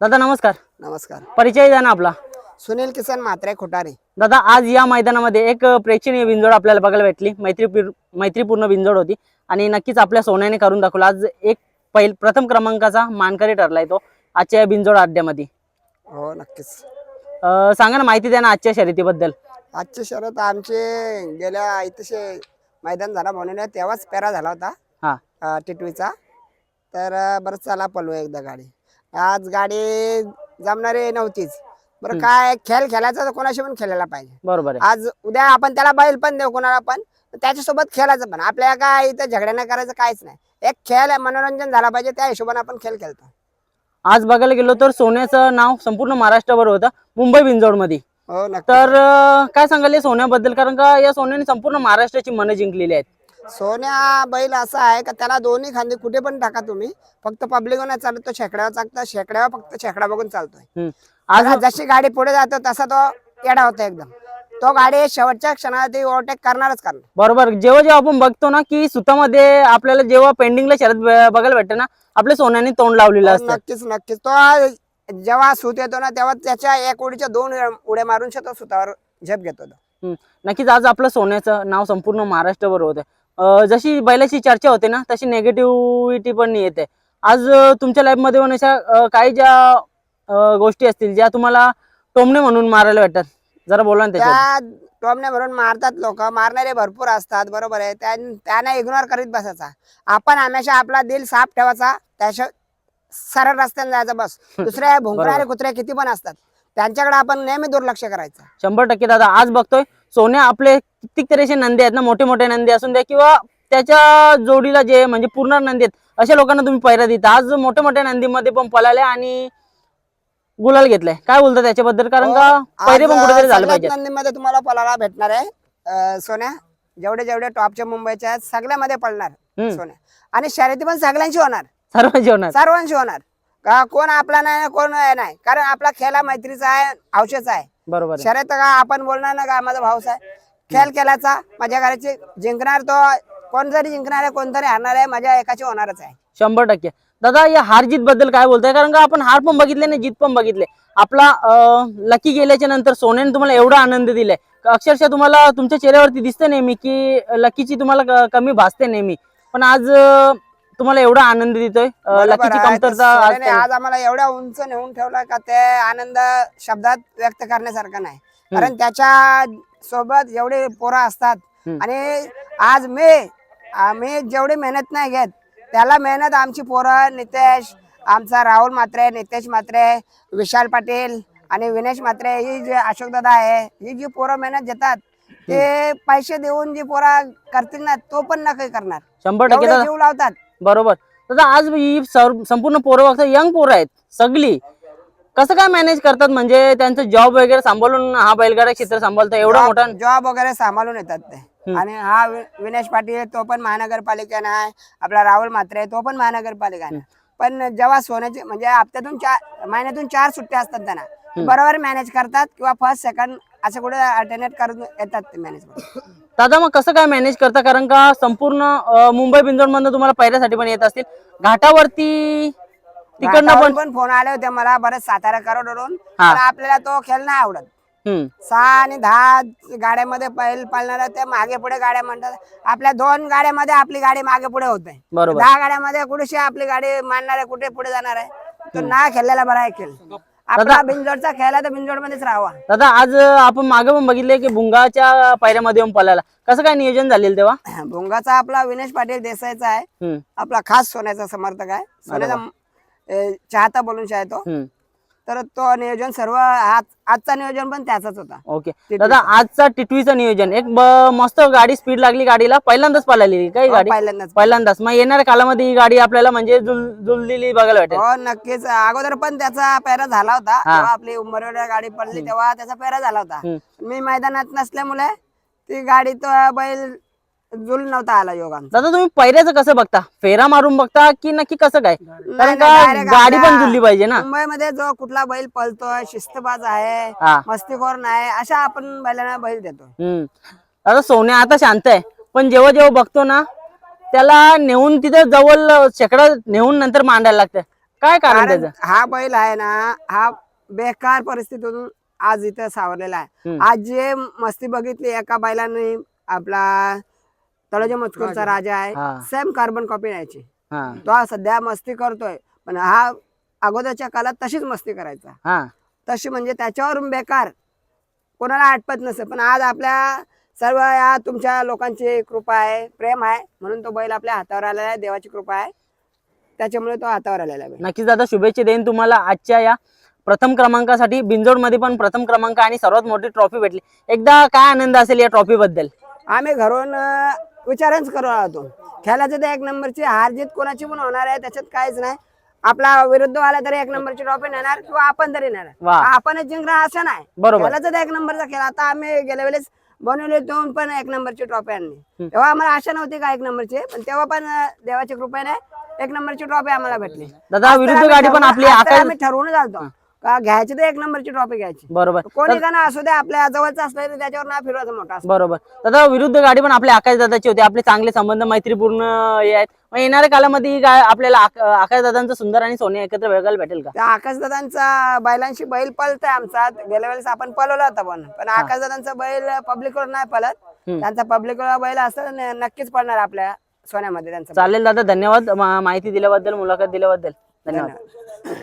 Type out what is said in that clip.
दादा नमस्कार. नमस्कार. परिचय द्या ना आपला. सुनील किसन म्हात्रे खोटारे. दादा आज या मैदानामध्ये एक प्रेक्षणीय बिंजोड आपल्याला बघायला भेटली. मैत्री मैत्रीपूर्ण बिंजोड होती. आणि नक्कीच आपल्या सोन्याने करून दाखवलं. आज एक पहिल प्रथम क्रमांकाचा मानकरी ठरलाय तो आजच्या या बिंजोड अड्ड्यामध्ये. हो नक्कीच. अं, सांगा ना माहिती द्या ना आजच्या शर्यतीबद्दल. आजची शरद आमचे गेल्या इथेशे मैदान झाला म्हणून तेव्हाच पेरा झाला होता हा. टिटवीचा. तर अं, बरं चला पळू एकदा गाडी. आज गाडी जमणारी नव्हतीच. बरं काय खेळ खेळायचा तर कोणाशी पण खेळायला पाहिजे. बरोबर आहे. आज उद्या आपण त्याला बैल पण देऊ कोणाला पण त्याच्यासोबत खेळायचं पण. आपल्या काय इथं झगड्या नाही करायचं काहीच नाही. एक खेळ आहे, मनोरंजन झाला पाहिजे त्या हिशोबाने आपण खेळ खेळतो. आज बघायला गेलो तर सोन्याचं नाव संपूर्ण महाराष्ट्रावर होतं मुंबई बिंजोडमध्ये हो नक्की तर अं, काय सांगाल या सोन्याबद्दल? कारण का या सोन्याने संपूर्ण महाराष्ट्राची मनं जिंकलेली आहेत. सोन्या बैल असा आहे का त्याला दोन्ही खांदे कुठे पण टाका तुम्ही. फक्त पब्लिक चालत तो शेकड्यावर चालतो शेकड्यावर फक्त शेकडा बघून चालतोय. आज जशी गाडी पुढे जातो तसा तो येडा होतो एकदम. तो गाडी शेवटच्या क्षणात ओव्हरटेक करणारच करणार. बरोबर. जेव्हा जेव्हा आपण बघतो ना की सुतामध्ये आपल्याला जेव्हा पेंडिंगला शरद बघायला भेटते ना आपल्या सोन्याने तोंड लावलेलं असतं. नक्कीच नक्कीच. तो जेव्हा सूत येतो ना तेव्हा त्याच्या एक उडीच्या दोन उड्या मारून तो सुतावर झेप घेतो. नक्कीच आज आपलं सोन्याचं नाव संपूर्ण महाराष्ट्रभर होतं. जशी बैलाची चर्चा होते ना तशी नेगेटिव्हिटी पण येते. आज तुमच्या लाईफमध्ये पण अशा काही ज्या गोष्टी असतील ज्या तुम्हाला टोमणे म्हणून मारायला भेटतात जरा बोला ना त्या टोमने भरून मारतात लोक मारणारे भरपूर असतात बरोबर आहे. त्यां- त्यांना इग्नोर करीत बसायचा. आपण हमेशा आपला दिल साफ ठेवायचा त्याच्या सरळ रस्त्याने जायचं बस. दुसरे भुंकणारे कुत्रे किती पण असतात. त्यांच्याकडे आपण नेहमी दुर्लक्ष करायचं. शंभर टक्के दादा आज बघतोय सोन्या आपले तरी असे नंदी आहेत ना मोठे मोठे नंदी असून द्या किंवा त्याच्या जोडीला जे म्हणजे पूर्ण नंदी आहेत अशा लोकांना तुम्ही पैरा देता. आज मोठ्या मोठ्या नंदीमध्ये पण पळाले आणि गुलाल घेतलाय. काय बोलता त्याच्याबद्दल? कारण का पैरे पण कुठेतरी झालं पाहिजे नंदीमध्ये तुम्हाला पळायला भेटणार आहे. सोन्या जेवढे जेवढे टॉपच्या मुंबईच्या आहेत सगळ्यामध्ये पळणार. सोन्या. आणि शर्यती पण सगळ्यांची होणार. सर्व जेवणार सर्वांची होणार. का कोण आपला नाही कोण नाही? कारण आपला खेळा मैत्रीचा आहे हौशेचा आहे. बरोबर आहे. शर्यत का आपण बोलणार ना का? माझा भाऊस आहे. खेळ केलाचा माझ्या घराची जिंकणार तो कोण जरी जिंकणार आहे कोणतरी हारणार आहे माझ्या एकाची होणारच आहे. शंभर टक्के. दादा या हार जीत बद्दल काय बोलताय? कारण का आपण हार पण बघितले ना जीत पण बघितले. आपला लकी गेल्याच्यानंतर सोन्याने तुम्हाला एवढा आनंद दिलाय. का अक्षरशः तुम्हाला तुमच्या चेहऱ्यावरती दिसते नेहमी की लकीची तुम्हाला क- कमी भासते नेहमी. पण आज अं, तुम्हाला एवढा आनंद देतोय? लकीची. कमतरता आज आम्हाला एवढ्या उंच नेऊन ठेवला का ते आनंद शब्दात व्यक्त करण्यासारखा नाही. कारण त्याच्या सोबत जेवढे पोरं असतात. आणि आज मी आम्ही जेवढी मेहनत नाही घेत त्याला मेहनत आमची पोरं नितेश आमचा राहुल मात्रे नितेश मात्रे विशाल पाटील आणि विनेश मात्रे ही जे अशोक दादा आहे ही जी पोरं मेहनत घेतात ते पैसे देऊन जी पोरं करतील ना तो पण नक्की करणार. शंभर टक्के एवढे जीव लावतात. बरोबर. दादा आज ही संपूर्ण पोरं बघता यंग पोरं आहेत सगळी. कसं काय मॅनेज करतात? म्हणजे त्यांचं जॉब वगैरे सांभाळून हा बैलगाडा क्षेत्र सांभाळतं एवढा मोठा? जॉब वगैरे सांभाळून येतात ते. आणि हा विनेश पाटील तो पण महानगरपालिकेनं आहे. आपला राहुल म्हात्रे तो पण महानगरपालिकेनं पण जेव्हा सोन्याचे म्हणजे हप्त्यातून चार महिन्यातून चार सुट्ट्या असतात त्यांना. बरोबर मॅनेज करतात किंवा फर्स्ट सेकंड असं कुठे अल्टरनेट करून येतात ते मॅनेज दादा मग कसं काय मॅनेज करता? कारण का संपूर्ण मुंबई बिंदोड मधून तुम्हाला पहिल्यासाठी पण येत असतील. घाटावरती तिकडनं पण पण फोन आले होते मला बरेच सातारा करोडवरून हा. पण आपल्याला तो खेळ नाही आवडत. हम्म. सहा आणि दहा गाड्यामध्ये पहिल पाळणाऱ्या ते मागे पुढे गाड्या म्हणतात. आपल्या दोन गाड्यामध्ये आपली गाडी मागे पुढे होते. बरोबर. दहा गाड्यामध्ये कुठेशी आपली गाडी मांडणार आहे कुठे पुढे जाणार? आहे तो ना खेळलेला बरा आहे खेळ. आपला बिंजोडचा खेळला तर बिंजोड मध्येच राहावा. दादा आज आपण मागे पण बघितले की भुंगाच्या पायऱ्यामध्ये येऊन पळायला कसं काय नियोजन झालेलं तेव्हा? भोंगाचा आपला विनेश पाटील देसाईचा आहे. हम्म. आपला खास सोन्याचा समर्थक आहे. सोन्याचा चाहता बोलून आहे तो. हम्म. तर तो नियोजन सर्व आज आजचा नियोजन पण त्याचाच होता. ओके. दादा आजचा टिटवीचं नियोजन एक ब- मस्त गाडी स्पीड लागली गाडीला पहिल्यांदाच पळालेली काही गाडी? पहिल्यांदाच. पहिल्यांदाच. मग येणाऱ्या कालामध्ये ही गाडी आपल्याला म्हणजे जुल जुललेली बघायला भेटेल. हो नक्कीच. अगोदर पण त्याचा पेरा झाला होता. आपली उंबरवड्या गाडी पडली तेव्हा त्याचा पेरा झाला होता. हम्म. मी मैदानात नसल्यामुळे ती गाडी तो बैल जुल नव्हता आला योगान दादा तुम्ही पहिल्याचं कसं बघता? फेरा मारून बघता की नक्की कसं काय? कारण का direct गाडी पण आपल्या जुलली पाहिजे ना? मुंबईमध्ये जो कुठला बैल पळतोय शिस्तबाज आहे हा. मस्तीखोर नाही अशा आपण बैलांना बैल देतो. हम्म. दादा सोन्या आता शांत आहे पण जेव्हा जेव्हा बघतो ना त्याला नेऊन तिथे जवळ शेकडा नेऊन नंतर मांडायला लागतं. काय कारण कारण त्याचं? हा बैल आहे ना हा बेकार परिस्थितीतून आज इथं सावरलेला आहे. हम्म. आज जे मस्ती बघितली एका बैलाने आपला तळोजा मजकूरचा राजा. आहे. हा. सेम कार्बन कॉपी न्यायची. हा. तो हा सध्या मस्ती करतोय. पण हा अगोदरच्या काळात तशीच मस्ती करायचा. हा. तशी म्हणजे त्याच्यावरून बेकार. कोणाला आटपत नसे पण आज आपल्या सर्व या तुमच्या लोकांची कृपा आहे प्रेम आहे. म्हणून तो बैल आपल्या हातावर आलेला आहे. देवाची कृपा आहे. त्याच्यामुळे तो हातावर आलेला आहे नक्कीच दादा शुभेच्छा देईन तुम्हाला आजच्या या प्रथम क्रमांकासाठी. बिंजोडमध्ये पण प्रथम क्रमांक आणि सर्वात मोठी ट्रॉफी भेटली. एकदा काय आनंद असेल या ट्रॉफी बद्दल आम्ही घरून अं, विचारच करून आलो खेळाचं तर एक नंबरची हार जीत कोणाची पण होणार आहे त्याच्यात काहीच नाही. आपला विरुद्ध आला तरी एक नंबरची ट्रॉफी नेणार किंवा आपण तरी नेणार. वा. आपणच जिंकणार असं नाही. बरोबर. खेळाचं तर एक नंबरचा खेळ. आता आम्ही गेल्या वेळेस बनवले दोन पण एक नंबरची ट्रॉफी आणली. तेव्हा आम्हाला आशा नव्हती का एक नंबरची पण तेव्हा पण अं, देवाच्या कृपेने एक नंबरची ट्रॉफी आम्हाला भेटली. दादा विरुद्ध गाडी पण आपली आकाश आम्ही ठरवून जातो का घ्यायची तर एक नंबरची ट्रॉफी घ्यायची. बरोबर. कोणी ना असू दे आपल्या जवळचं असलं तरी त्याच्यावर ना फिरवायचं मोठा असं. बरोबर. दादा विरुद्ध गाडी पण आपल्या आकाश दादाची होती. आपले चांगले संबंध मैत्रीपूर्ण हे आहेत. मग येणाऱ्या कालामध्ये ही आपल्याला आक- आकाश दादांचं सुंदर आणि सोने एकत्र वेगळं भेटेल का? त्या आकाशदादांचा बैलांशी बैल पळतोय आमचा. गेल्या वेळेस आपण पळवला होता पण. पण आकाशदादांचा बैल पब्लिकवर नाही पळत. त्यांचा पब्लिकवर बैल असं नक्कीच पळणार आपल्या सोन्यामध्ये त्यांचा. चालेल दादा धन्यवाद. माहिती दिल्याबद्दल मुलाखत दिल्याबद्दल. धन्यवाद.